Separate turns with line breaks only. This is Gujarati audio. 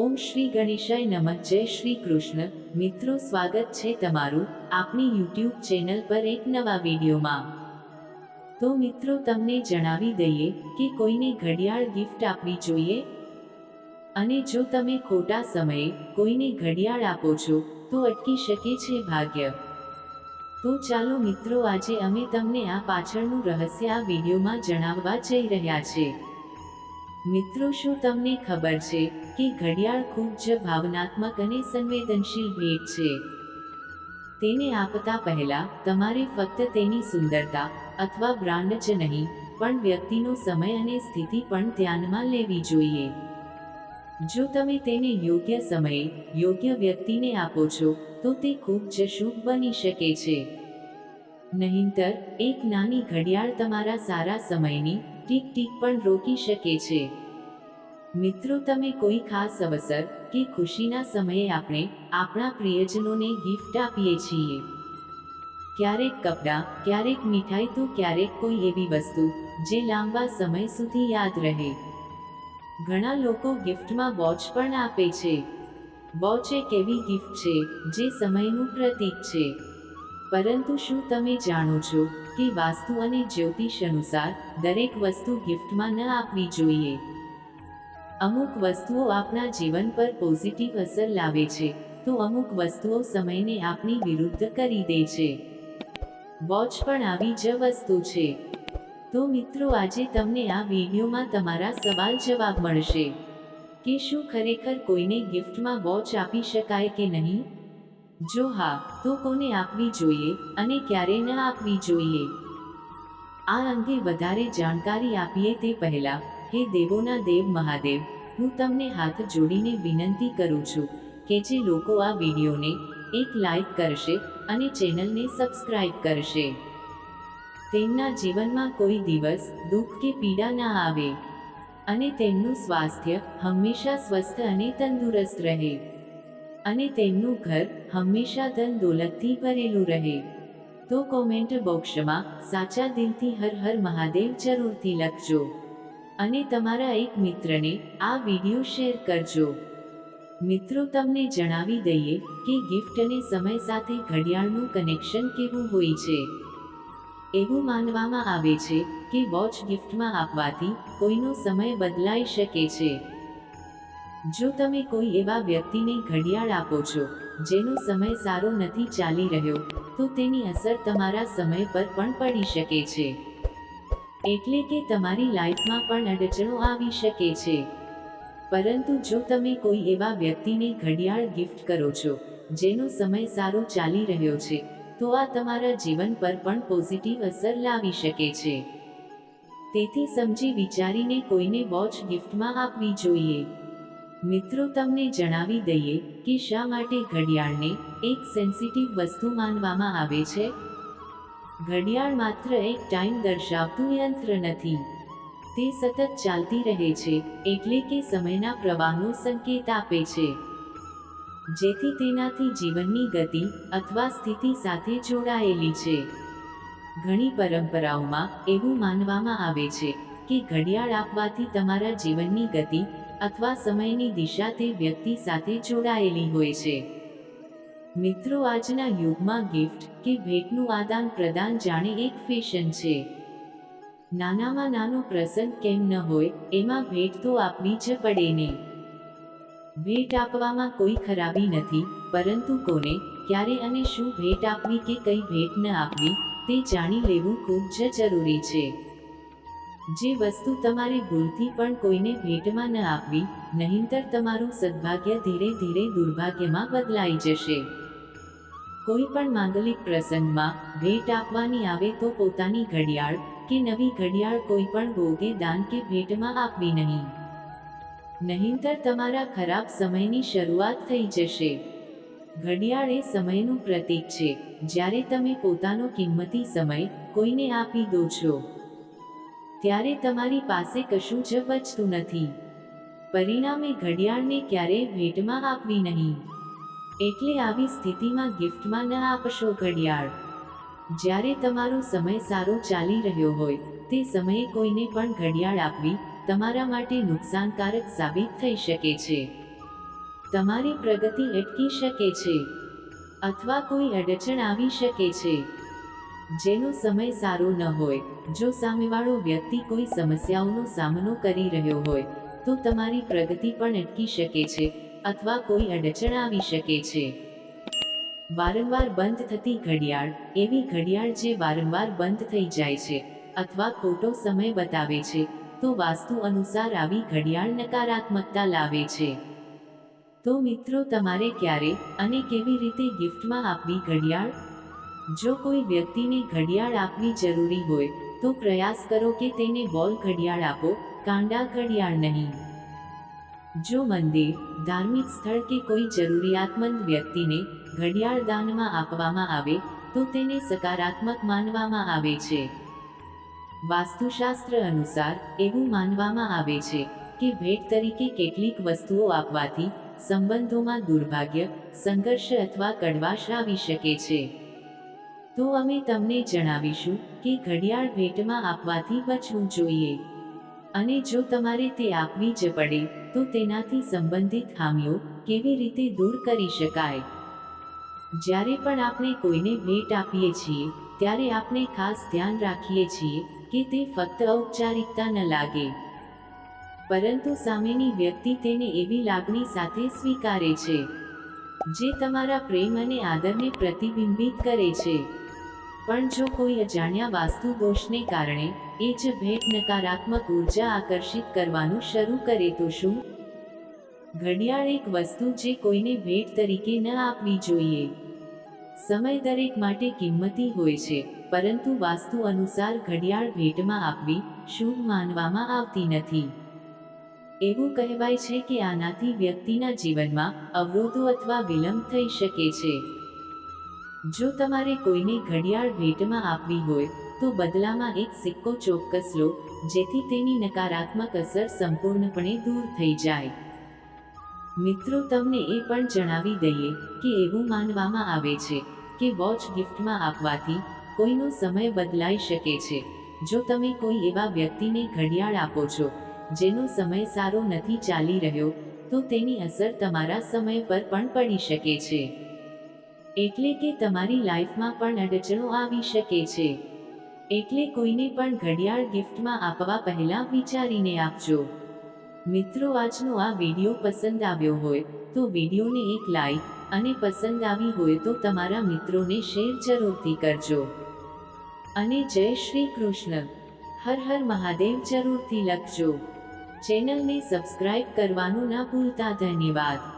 ઓમ શ્રી ગણેશાય નમઃ. જય શ્રી કૃષ્ણ. મિત્રો, સ્વાગત છે તમારું આપણી યુટ્યુબ ચેનલ પર એક નવા વિડીયોમાં. તો મિત્રો, તમને જણાવી દઈએ કે કોઈને ઘડિયાળ ગિફ્ટ આપવી જોઈએ? અને જો તમે ખોટા સમયે કોઈને ઘડિયાળ આપો છો, તો અટકી શકે છે ભાગ્ય. તો ચાલો મિત્રો, આજે અમે તમને આ પાછળનું રહસ્ય આ વિડીયોમાં જણાવવા જઈ રહ્યા છે મિત્રો શું તમને ખબર છે કે ઘડિયાળ ખૂબ જ ભાવનાત્મક અને સંવેદનશીલ ભેટ છે? તેને આપતા પહેલા તમારે ફક્ત તેની સુંદરતા અથવા બ્રાન્ડ જ નહીં, પણ વ્યક્તિનો સમય અને સ્થિતિ પણ ધ્યાનમાં લેવી જોઈએ. જો તમે તેને યોગ્ય સમયે યોગ્ય વ્યક્તિને આપો છો, તો તે ખૂબ જ શુભ બની શકે છે. નહીંતર, એક નાની ઘડિયાળ તમારા સારા સમયની ટીક ટીક પણ રોકી શકે છે. મિત્રો, તમે કોઈ ખાસ અવસર કે ખુશીના સમયે આપણે આપણા પ્રિયજનોને ગિફ્ટ આપીએ છીએ. ક્યારેક કપડાં, ક્યારેક મીઠાઈ તો ક્યારેક કોઈ એવી વસ્તુ જે લાંબા સમય સુધી યાદ રહે. ઘણા લોકો ગિફ્ટમાં વોચ પણ આપે છે. વોચ એક એવી ગિફ્ટ છે જે સમયનું પ્રતીક છે. પરંતુ શું તમે જાણો છો કે વાસ્તુ અને જ્યોતિષ અનુસાર દરેક વસ્તુ ગિફ્ટમાં ન આપવી જોઈએ. અમુક વસ્તુઓ આપણા જીવન પર પોઝિટિવ અસર લાવે છે, તો અમુક વસ્તુઓ સમયને આપણી વિરુદ્ધ કરી દે છે. વોચ પણ આવી જ વસ્તુ છે. તો મિત્રો આજે તમને આ વિડીયોમાં તમારા સવાલ જવાબ મળશે. કે શું ખરેખર કોઈને ગિફ્ટમાં વોચ આપી શકાય કે નહીં? જો હા, તો કોને આપવી જોઈએ અને ક્યારે ન આપવી જોઈએ? આ અંગે વધારે જાણકારી આપીએ તે પહેલા, હે દેવોના દેવ મહાદેવ, હું તમને હાથ જોડીને વિનંતી કરું છું કે જે લોકો આ વિડીયોને એક લાઈક કરશે અને ચેનલને સબસ્ક્રાઇબ કરશે. તેમના જીવનમાં કોઈ દિવસ દુઃખ કે પીડા ના આવે અને તેમનું સ્વાસ્થ્ય હંમેશા સ્વસ્થ અને તંદુરસ્ત રહે. અને તેમનું ઘર હંમેશા ધન દોલતથી ભરેલું રહે. તો કોમેન્ટ બોક્સમાં સાચા દિલથી હર હર મહાદેવ જરૂરથી લખજો. અને તમારા એક મિત્રને આ વીડિયો શેર કરજો. મિત્રો, તમને જણાવી દઈએ કે ગિફ્ટ અને સમય સાથે ઘડિયાળનું કનેક્શન કેવું હોય છે. એવું માનવામાં આવે છે કે વોચ ગિફ્ટમાં આપવાથી કોઈનો સમય બદલાઈ શકે છે. જો તમે કોઈ એવા વ્યક્તિને ઘડિયાળ આપો છો, જેનો સમય સારો નથી ચાલી રહ્યો, તો તેની અસર તમારા સમય પર પણ પડી શકે છે. એટલે કે તમારી લાઈફમાં પણ અડચણો આવી શકે છે. પરંતુ જો તમે કોઈ એવા વ્યક્તિને ઘડિયાળ ગિફ્ટ કરો છો, જેનો સમય સારો ચાલી રહ્યો છે, તો આ તમારા જીવન પર પણ પોઝિટિવ અસર લાવી શકે છે. તેથી સમજી વિચારીને કોઈને વોચ ગિફ્ટમાં આપવી જોઈએ. મિત્રો તમને જણાવી દઈએ કે શા માટે ઘડિયાળને એક સેન્સિટિવ વસ્તુ માનવામાં આવે છે? ઘડિયાળ માત્ર એક ટાઈમ દર્શાવતું યંત્ર નથી. તે સતત ચાલતી રહે છે, એટલે કે સમયના પ્રવાહનો સંકેત આપે છે. જેથી તેનાથી જીવનની ગતિ અથવા સ્થિતિ સાથે જોડાયેલી છે. ઘણી પરંપરાઓમાં એવું માનવામાં આવે છે કે ઘડિયાળ આપવાથી તમારા જીવનની ગતિ અથવા સમયની દિશા તે વ્યક્તિ સાથે જોડાયેલી હોય છે. મિત્રો, આજના યુગમાં ગિફ્ટ કે ભેટનું આદાન પ્રદાન જાણે એક ફેશન છે. નાનામાં નાનો પ્રસંગ કેમ ન હોય, એમાં ભેટ તો આપવી જ પડે ને. ભેટ આપવામાં કોઈ ખરાબી નથી, પરંતુ કોને, ક્યારે અને શું ભેટ આપવી કે કઈ ભેટ ન આપવી, તે જાણી લેવું ખૂબ જ જરૂરી છે. જે વસ્તુ તમારે ભૂલથી પણ કોઈને ભેટમાં ન આપવી, નહીંતર તમારું સદભાગ્ય ધીરે ધીરે દુર્ભાગ્યમાં બદલાઈ જશે. કોઈ પણ માંગલિક પ્રસંગમાં ભેટ આપવાની આવે તો પોતાની ઘડિયાળ કે નવી ઘડિયાળ કોઈ પણ ભોગે દાન કે ભેટમાં આપવી નહીં. નહીંતર તમારા ખરાબ સમયની શરૂઆત થઈ જશે. ઘડિયાળ એ સમયનું પ્રતીક છે. જ્યારે તમે પોતાનો કિંમતી સમય કોઈને આપી દો છો. ત્યારે તમારી પાસે કશું જ બચતું નથી. પરિણામે ઘડિયાળને ક્યારેય ભેટમાં આપવી નહીં. એટલે આવી સ્થિતિમાં ગિફ્ટમાં ન આપશો ઘડિયાળ. જ્યારે તમારો સમય સારો ચાલી રહ્યો હોય, તે સમયે કોઈને પણ ઘડિયાળ આપવી તમારા માટે નુકસાનકારક સાબિત થઈ શકે છે. તમારી પ્રગતિ અટકી શકે છે. અથવા કોઈ અડચણ આવી શકે છે. જેનો સમય સારો ન હોય, જો સામેવાળો વ્યક્તિ કોઈ સમસ્યાઓનો સામનો કરી રહ્યો હોય, તો તમારી પ્રગતિ પણ અટકી શકે છે, અથવા કોઈ અડચણ આવી શકે છે. વારંવાર બંધ થતી ઘડિયાળ, એવી ઘડિયાળ જે વારંવાર બંધ થઈ જાય છે, અથવા ખોટો સમય બતાવે છે, તો વાસ્તુ અનુસાર આવી ઘડિયાળ નકારાત્મકતા લાવે છે. તો મિત્રો તમારે ક્યારે અને કેવી રીતે ગિફ્ટમાં આપવી ઘડિયાળ? જો કોઈ વ્યક્તિને ઘડિયાળ આપવી જરૂરી હોય, તો પ્રયાસ કરો કે તેને બોલ ઘડિયાળ આપો, કાંડા ઘડિયાળ નહીં. જો મંદિર, ધાર્મિક સ્થળ કે કોઈ જરૂરિયાતમંદ વ્યક્તિને ઘડિયાળ દાનમાં આપવામાં આવે, તો તેને સકારાત્મક માનવામાં આવે છે. વાસ્તુશાસ્ત્ર અનુસાર, એવું માનવામાં આવે છે કે ભેટ તરીકે કેટલીક વસ્તુઓ આપવાથી સંબંધોમાં દુર્ભાગ્ય, સંઘર્ષ અથવા કડવાશ આવી શકે છે. તો અમે તમને જણાવીશું કે ઘડિયાળ ભેટમાં આપવાથી બચવું જોઈએ. અને જો તમારે તે આપવી જ પડે, તો તેનાથી સંબંધિત ખામીઓ કેવી રીતે દૂર કરી શકાય? જ્યારે પણ આપણે કોઈને ભેટ આપીએ છીએ, ત્યારે આપણે ખાસ ધ્યાન રાખીએ છીએ કે તે ફક્ત ઔપચારિકતા ન લાગે. પરંતુ સામેની વ્યક્તિ તેને એવી લાગણી સાથે સ્વીકારે છે, જે તમારા પ્રેમ અને આદરને પ્રતિબિંબિત કરે છે. પણ જો કોઈ અજાણ્યા વાસ્તુ દોષને કારણે એ જ ભેટ નકારાત્મક ઊર્જા આકર્ષિત કરવાનું શરૂ કરે તો શું? ઘડિયાળ એક વસ્તુ જે કોઈને ભેટ તરીકે ન આપવી જોઈએ. સમય દરેક માટે કિંમતી હોય છે, પરંતુ વાસ્તુ અનુસાર ઘડિયાળ ભેટમાં આપવી શુભ માનવામાં આવતી નથી. એવું કહેવાય છે કે આનાથી વ્યક્તિના જીવનમાં અવરોધો અથવા વિલંબ થઈ શકે છે. જો તમારે કોઈને ઘડિયાળ ભેટમાં આપવી હોય, તો બદલામાં એક સિક્કો ચોક્કસ લો, જેથી તેની નકારાત્મક અસર સંપૂર્ણપણે દૂર થઈ જાય. મિત્રો, તમને એ પણ જણાવી દઈએ કે એવું માનવામાં આવે છે કે વોચ ગિફ્ટમાં આપવાથી કોઈનો સમય બદલાઈ શકે છે. જો તમે કોઈ એવા વ્યક્તિને ઘડિયાળ આપો છો, જેનો સમય સારો નથી ચાલી રહ્યો, તો તેની અસર તમારા સમય પર પણ પડી શકે છે. એટલે કે તમારી લાઈફમાં પણ અડચણો આવી શકે છે. એટલે કોઈને પણ ઘડિયાળ ગિફ્ટમાં આપવા પહેલા વિચારીને આપજો. મિત્રો, આજનો આ વીડિયો પસંદ આવ્યો હોય, તો વિડીયોને એક લાઈક અને પસંદ આવી હોય તો તમારા મિત્રોને શેર જરૂરથી કરજો. અને જય શ્રી કૃષ્ણ. હર હર મહાદેવ જરૂરથી લખજો. ચેનલને સબસ્ક્રાઇબ કરવાનું ના ભૂલતા, ધન્યવાદ.